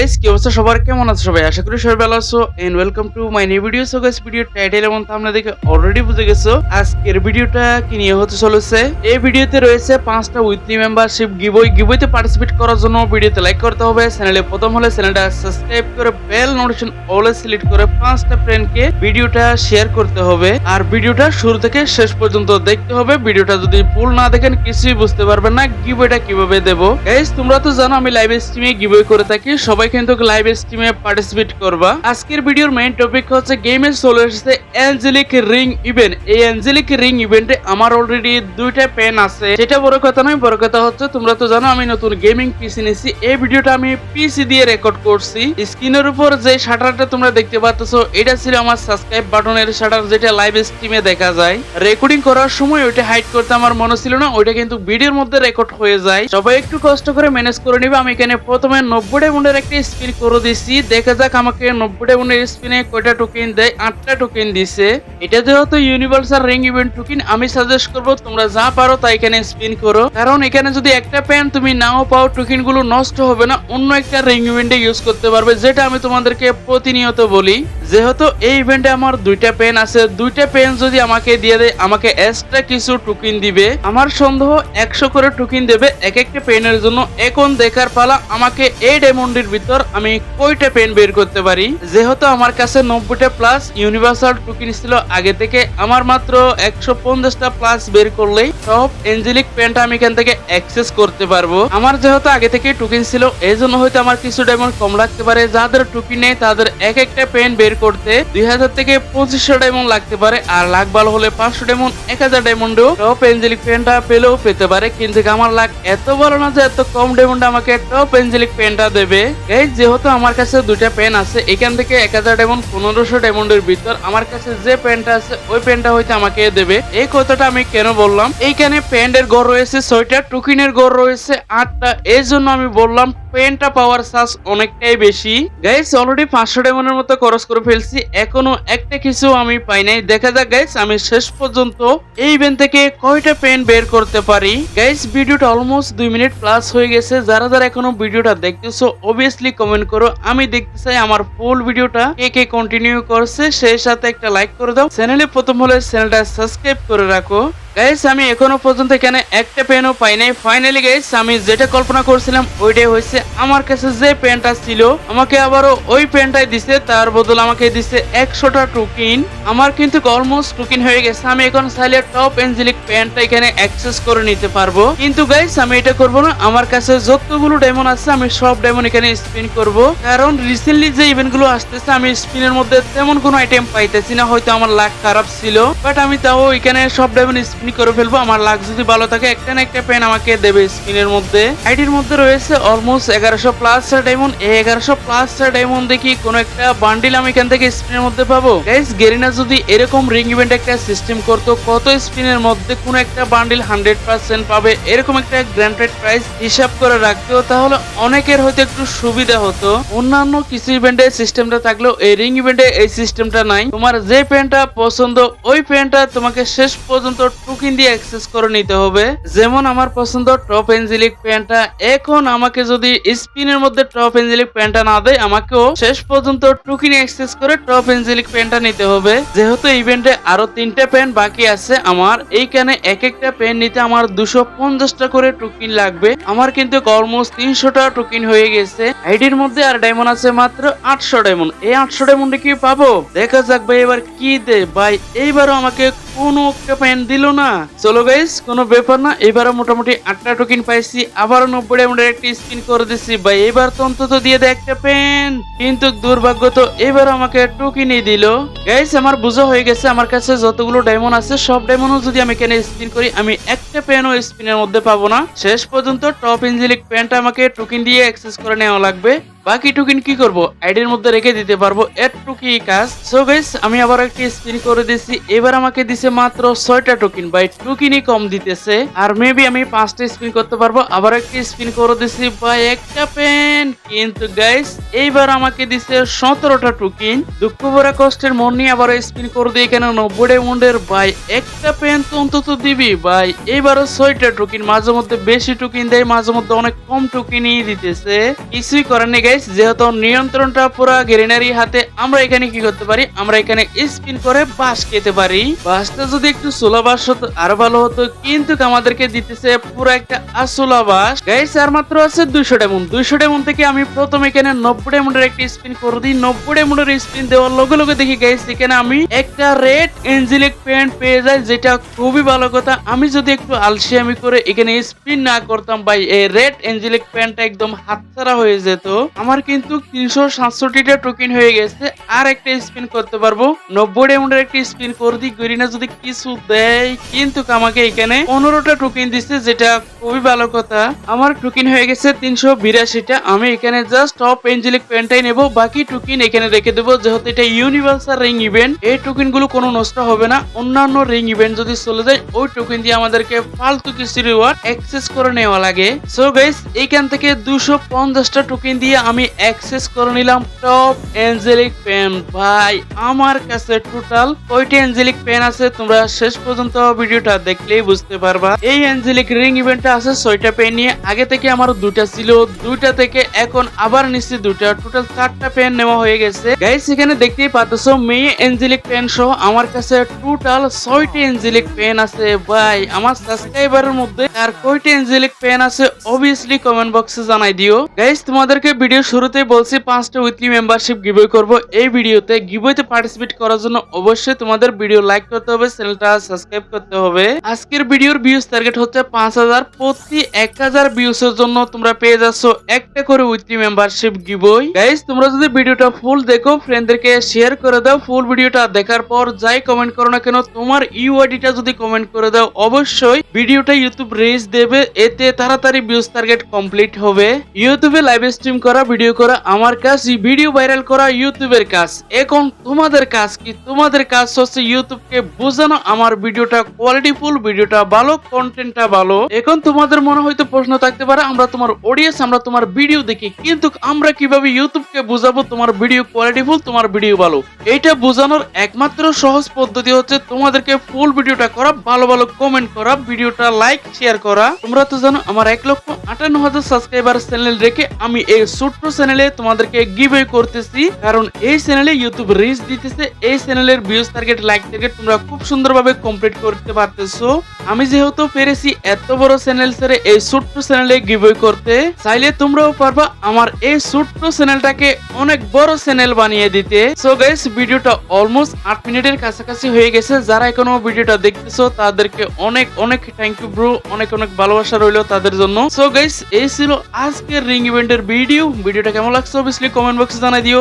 Guys কি অবস্থা সবার? কেমন আছে সবাই? আশা করি সবাই ভালো আছো। And welcome to my new video so guys video title এবং থাম্বনেল দেখে অলরেডি বুঝে গেছো। আজকের ভিডিওটা কি নিয়ে হতে চলেছে? এই ভিডিওতে রয়েছে পাঁচটা উইকলি মেম্বারশিপ গিবই গিবইতে পার্টিসিপেট করার জন্য ভিডিওতে লাইক করতে হবে। চ্যানেলে প্রথম হলে চ্যানেলটা সাবস্ক্রাইব করে বেল নোটিফিকেশন অলে সিলেক্ট করে পাঁচটা ফ্রেন্ডকে ভিডিওটা শেয়ার করতে হবে। আর ভিডিওটা শুরু থেকে শেষ পর্যন্ত দেখতে হবে। ভিডিওটা যদি ফুল না দেখেন, কিছুই বুঝতে পারবেন না। গিবইটা কীভাবে দেবো? গাইস তোমরা তো জানো আমি লাইভ স্ট্রিমে গিবই করে থাকি। সবাই কিন্তু লাইভ স্ট্রিমে পার্টিসিপেট করবা। আজকের ভিডিওর মেইন টপিক হচ্ছে গেমে চলে এসেছে অ্যাঞ্জেলিক রিং ইভেন্ট এই অ্যাঞ্জেলিক রিং ইভেন্টে আমার অলরেডি দুইটা পেন আছে। সেটা বড় কথা নয়, বড় কথা হচ্ছে তোমরা তো জানো, আমি নতুন গেমিং পিসি নিয়েছি এই ভিডিওটা আমি পিসি দিয়ে রেকর্ড করছি। স্ক্রিনের উপর যে শাটারটা তোমরা দেখতে পাচ্ছ, এটা ছিল আমার সাবস্ক্রাইব বাটনের শাটার যেটা লাইভ স্ট্রিমে দেখা যায়। রেকর্ডিং করার সময় ওইটা হাইড করতে আমার মনে ছিল না, ওইটা কিন্তু ভিডিওর মধ্যে রেকর্ড হয়ে যায়। সবাই একটু কষ্ট করে ম্যানেজ করে নিবে। আমি এখানে প্রথমে নব্বই ডায়মন্ডের একটা স্পিন করে দিছি। দেখা যাক আমাকে নব্বইটা গুণের স্পিনে কয়টা টোকেন দেয়, আটটা টোকেন দিছে। এটা যেহেতু ইউনিভার্সাল রিং ইভেন্ট টোকেন আমি সাজেস্ট করব তোমরা যা পারো তা এখানে স্পিন করো। কারণ এখানে যদি একটা প্যান তুমি নাও পাও টোকেনগুলো নষ্ট হবে না, অন্য একটা রিং ইভেন্টে ইউজ করতে পারবে, যেটা আমি তোমাদেরকে প্রতিনিয়ত বলি। যেহেতু এই ইভেন্টে আমার দুইটা পেন আছে, দুইটা পেন যদি আমাকে দিয়ে দেয়, আমাকে এক্সট্রা কিছু টোকেন দিবে। আমার সন্দেহ একশো করে টোকেন দেবে এক একটা পেনের জন্য। এখন দেখার পালা, আমাকে এই ডায়মন্ডের ভিতর আমি কয়টা পেন বের করতে পারি? যেহেতু আমার কাছে নব্বইটা প্লাস ইউনিভার্সাল টোকেন ছিল আগে থেকে, আমার মাত্র একশো পঞ্চাশটা প্লাস বের করলেই সব এঞ্জেলিক পেনটা আমি এখান থেকে অ্যাক্সেস করতে পারব। আমার যেহেতু আগে থেকে টোকেন ছিল এই জন্য হয়তো আমার কিছু ডায়মন্ড কম লাগতে পারে। যাদের টোকেন নেই, তাদের এক একটা পেন বের করতে দুই হাজার থেকে পঁচিশশো ডায়মন্ড লাগতে পারে। আর লাখ ভালো হলে পাঁচশো ডায়মন্ড এক হাজার ডায়মন্ডও টপ এঞ্জেলিক পেনটা পেলেও পেতে পারে। কিন্তু আমার লাখ এত ভালো না যে এত কম ডায়মন্ড আমাকে টপ এঞ্জেলিক পেনটা দেবে? এই যেহেতু আমার কাছে দুইটা পেন আছে, এখান থেকে এক হাজার ডায়মন্ড পনেরোশো ডায়মন্ডের ভিতর আমার কাছে যে পেনটা আছে, ওই পেনটা হয়তো আমাকে দেবে। এই কথাটা আমি কেন বললাম? এইখানে প্যান্টের গড় রয়েছে ছয়টা, টুকিনের গড় রয়েছে আটটা। এই জন্য আমি বললাম পেনটা পাওয়ার চান্স অনেকটাই বেশি। গাইস অলরেডি পাঁচশো ডায়মন্ডের মতো খরচ করে ফেলছি। এখনও একটা কিছু আমি পাই নাই। দেখা যাক গাইস আমি শেষ পর্যন্ত এই ইভেন্ট থেকে কয়টা পেন বের করতে পারি। গাইস ভিডিওটা অলমোস্ট দুই মিনিট প্লাস হয়ে গেছে। যারা যারা এখনও ভিডিওটা দেখতেছো অবভিয়াসলি কমেন্ট করো। আমি দেখতে চাই আমার ফুল ভিডিওটা কে কে কন্টিনিউ করছে। সেই সাথে একটা লাইক করে দাও। চ্যানেলে প্রথম হলে চ্যানেলটা সাবস্ক্রাইব করে রাখো। গাইস আমি এখনও পর্যন্ত এখানে একটা পেনও পাই নাই। ফাইনালি গাইস আমি যেটা কল্পনা করছিলাম, ওইটাই হয়েছে। আমার কাছে যে পেনটা ছিল, আমাকে আবারও ওই পেনটাই দিছে। তার বদল আমাকে দিছে একশোটা টুকিন আমার কিন্তু অলমোস্ট টুকিন হয়ে গেছে। আমি এখন চাইলে টপ এঞ্জেলিক পেনটা এখানে অ্যাক্সেস করে নিতে পারব। কিন্তু গাইস আমি এটা করব না। আমার কাছে যতগুলো ডায়মন্ড আছে, আমি সব ডায়মন্ড এখানে স্পিন করব। কারণ রিসেন্টলি যে ইভেন্টগুলো আসতেছে, আমি স্পিনের মধ্যে তেমন কোনো আইটেম পাইতেছি না। হয়তো আমার লাক খারাপ ছিল। বাট আমি তাও এখানে সব ডায়মন্ড স্পিন করে ফেলব, আমার লাক যদি ভালো থাকে, একটা না একটা পেন আমাকে দেবে স্পিনের মধ্যে। আইডির মধ্যে রয়েছে অলমোস্ট এগারোশো প্লাস ডায়মন্ড এই এগারোশো প্লাস ডায়মন্ড দেখি কোন একটা বান্ডিল আমি এখান থেকে স্পিনের মধ্যে পাবো। গাইস গেরিনা যদি এরকম রিং ইভেন্ট একটা সিস্টেম করতো, কত স্পিনের মধ্যে কোন একটা বান্ডিল হান্ড্রেড পার্সেন্ট পাবে? এরকম একটা গ্র্যান্টেড প্রাইস হিসাব করে রাখতো তাহলে অনেকের হয়তো একটু সুবিধা হতো। অন্যান্য কিছু ইভেন্টে সিস্টেমটা থাকলেও এই রিং ইভেন্টে এই সিস্টেমটা নাই। তোমার যে পেনটা পছন্দ, ওই পেনটা তোমাকে শেষ পর্যন্ত টুকিন দিয়ে অ্যাক্সেস করে নিতে হবে। যেমন আমার পছন্দ টপ এঞ্জেলিক প্যান্টটা। এখন আমাকে যদি স্পিনের মধ্যে টপ এঞ্জেলিক প্যান্টটা না দেয়, আমাকেও শেষ পর্যন্ত টুকিন অ্যাক্সেস করে টপ এঞ্জেলিক প্যান্টটা নিতে হবে। যেহেতু ইভেন্টে আরও তিনটা পেন বাকি আছে আমার, এইখানে এক একটা পেন নিতে আমার দুশো পঞ্চাশটা করে টুকিন লাগবে। আমার কিন্তু অলমোস্ট তিনশোটা টুকিন হয়ে গেছে। আইডির মধ্যে আর ডায়মন্ড আছে মাত্র আটশো ডায়মন্ড এই আটশো ডায়মন্ডে কি পাবো? দেখা যাক ভাই, এবার কি দে ভাই, এইবারও আমাকে কোনো একটা পেন দিল না। চলো গাইস কোনো ব্যাপার না এবারও মোটামুটি আটটা টোকেন পাইছি, আবারও নব্বই ডায়মন্ডের একটা স্পিন করে দিচ্ছি ভাই, এবার তো অন্তত দিয়ে দেয় একটা পেন কিন্তু দুর্ভাগ্য তো, এবার আমাকে টোকেনই দিল। গাইস আমার বুঝা হয়ে গেছে, আমার কাছে যতগুলো ডায়মন্ড আছে, সব ডায়মন্ডও যদি আমি এখানে স্পিন করি, আমি একটা পেনও স্পিনের মধ্যে পাবো না। শেষ পর্যন্ত টপ ইঞ্জিলিক পেনটা আমাকে টোকেন দিয়ে অ্যাক্সেস করে নেওয়া লাগবে। বাকি টোকেন কি করব? আইডির মধ্যে রেখে দিতে পারব এর টুকি কাজ। সো গাইস আমি আবার একটি স্পিন করে দিছি। এবার আমাকে দিছে মাত্র ছয়টা টোকেন ভাই টোকেনই কম দিতেছে। আর মেবি আমি পাঁচটা স্পিন করতে পারব। আবার একটা স্পিন করে দিছি ভাই একটা পেন কিন্তু গাইস এইবার আমাকে দিছে সতেরোটা টুকিন দুঃখ ভরা কষ্টের মন নিয়ে আবার স্পিন করে দিয়ে কেন নব্বই মুন্ডের ভাই একটা পেন তো অন্তত দিবি? ভাই এইবারও ছয়টা টুকিন মাঝে মধ্যে বেশি টুকিন দেয়। মাঝে মধ্যে অনেক কম টোকেনই দিতেছে। কিছুই করার গাইস যেহেতু নিয়ন্ত্রণটা পুরো গ্রেনারি হাতে, আমরা এখানে কি করতে পারি? আমরা এখানে স্পিন করে বাস খেতে পারি। বাসটা যদি একটু সোলা বাস হতো, আরও ভালো হতো। কিন্তু আমাদেরকে দিতেছে পুরো একটা আসোলা বাস গাইস আর মাত্র আছে দুইশো ডেমন দুইশো ডেমন থেকে আমি প্রথম এখানে নব্বই ডেমনের একটা স্পিন করে দিই। নব্বই ডেমনের স্পিন দেওয়ার লগে লগে দেখি গাইস এখানে আমি একটা রেড এঞ্জেলিক প্যান্ট পেয়ে যাই, যেটা খুবই ভালো কথা। আমি যদি একটু আলসিয়ামি করে এখানে স্পিন না করতাম, ভাই, এই রেড এঞ্জেলিক প্যান্টটা একদম হাতছাড়া হয়ে যেত। আমার কিন্তু তিনশো সাতষট্টিটা টোকেন হয়ে গেছে। আর একটা স্পিন করতে পারব। নব্বই ডায়মন্ডের একটা স্পিন করে দিই। গরিনা যদি কিছু দেয়, কিন্তু আমাকে এখানে পনেরোটা টোকেন দিচ্ছে, যেটা খুবই ভালো কথা। আমার টোকেন হয়ে গেছে তিনশো বিরাশিটা। আমি এখানে জাস্ট টপ এঞ্জেলিক প্যান্টটাই নেব। বাকি টোকেন এখানে রেখে দেবো। যেহেতু এটা ইউনিভার্সাল রিং ইভেন্ট এই টোকেনগুলো কোনো নষ্ট হবে না। অন্যান্য রিং ইভেন্ট যদি চলে যায়, ওই টোকেন দিয়ে আমাদেরকে ফালতু কিছু রিওয়ার্ড অ্যাক্সেস করে নেওয়া লাগে। সো গাইস এইখান থেকে দুশো পঞ্চাশটা টোকেন দিয়ে আমি অ্যাক্সেস করে নিলাম টপ এঞ্জেলিক পেন। ভাই, আমার কাছে টোটাল কয়টি এঞ্জেলিক পেন আছে তোমরা শেষ পর্যন্ত ভিডিওটা দেখলেই বুঝতে পারবা। এই এঞ্জেলিক রিং ইভেন্টটা আছে ছয়টা পেন নিয়ে। আগে থেকে আমার দুটা ছিল, দুইটা থেকে এখন আবার নিচ্ছি দুটা টোটাল চারটা পেন নেওয়া হয়ে গেছে। গাইস এখানে দেখতেই পাচ্ছ মেয়ে এঞ্জেলিক পেন সহ আমার কাছে টোটাল ছয়টি এঞ্জেলিক পেন আছে। ভাই, আমার সাবস্ক্রাইবারের মধ্যে আর কয়টি এঞ্জেলিক পেন আছে অবভিয়াসলি কমেন্ট বক্সে জানাই দিও। গাইস তোমাদেরকে ভিডিও শুরুতেই বলছি, পাঁচটা উইকলি মেম্বারশিপ গিভওয়ে করব। এই ভিডিওতে গিভওয়েতে পার্টিসিপেট করার জন্য অবশ্যই তোমাদের ভিডিও লাইক করতে হবে চ্যানেলটা সাবস্ক্রাইব করতে হবে। আজকের ভিডিওর ভিউজ টার্গেট হচ্ছে পাঁচ হাজার, প্রতি এক হাজার ভিউসের জন্য তোমরা পেয়ে যাচ্ছ একটা করে উইকলি মেম্বারশিপ গিভওয়ে গাইস তোমরা যদি ভিডিওটা ফুল দেখো ফ্রেন্ডদেরকে শেয়ার করে দাও ফুল ভিডিওটা দেখার পর যাই কমেন্ট করো না কেন, তোমার ইউআইডিটা যদি কমেন্ট করে দাও, অবশ্যই ভিডিওটা ইউটিউব রেজ দেবে, এতে তাড়াতাড়ি ভিউজ টার্গেট কমপ্লিট হবে। ইউটিউবে লাইভ স্ট্রিম করা ভিডিও করা আমার কাজ ভিডিও ভাইরাল করা ইউটিউবের কাজ। এখন তোমাদের কাজ কি? তোমাদের কাজ হচ্ছে ইউটিউবকে বোঝানো, আমার ভিডিওটা কোয়ালিটিফুল ভিডিওটা ভালো কন্টেন্টটা ভালো। এখন তোমাদের মনে হয়তো প্রশ্ন থাকতে পারে, আমরা তোমার অডিয়েন্স আমরা তোমার ভিডিও দেখি, কিন্তু আমরা কীভাবে ইউটিউবকে বুঝাবো, তোমার ভিডিও কোয়ালিটিফুল তোমার ভিডিও ভালো? এইটা বোঝানোর একমাত্র সহজ পদ্ধতি হচ্ছে তোমাদেরকে ফুল ভিডিওটা করা, ভালো ভালো কমেন্ট করা, ভিডিওটা লাইক শেয়ার করা। তোমরা তো জানো, আমার এক লক্ষ আটান্ন হাজার সাবস্ক্রাইবার চ্যানেল রেখে আমি এই ছোট্ট চ্যানেলে তোমাদেরকে গিভওয়ে করতেছি। কারণ এই চ্যানেলে ইউটিউব রিচ দিতেছে, এই চ্যানেলের ভিউজ টার্গেট লাইক টার্গেট তোমরা খুব সুন্দরভাবে কমপ্লিট করতে পারতেছো। আমি যেহেতু পেরেছি এত বড় চ্যানেল ছেড়ে এই ছোট্ট চ্যানেলে গিভওয়ে করতে, চাইলে তোমরাও পারবা আমার এই ছোট্ট চ্যানেলটাকে অনেক বড় চ্যানেল বানিয়ে দিতে। সো গাইস ভিডিওটা অলমোস্ট আট মিনিটের কাছাকাছি হয়ে গেছে। যারা এখনও ভিডিওটা দেখতেছো, তাদেরকে অনেক অনেক থ্যাংক ইউ ব্রো অনেক অনেক ভালোবাসা রইল তাদের জন্য। সো গাইস এই ছিল আজকের রিং ইভেন্টের ভিডিও ভিডিওটা কেমন লাগছে অবভিয়াসলি কমেন্ট বক্সে জানাই দিও।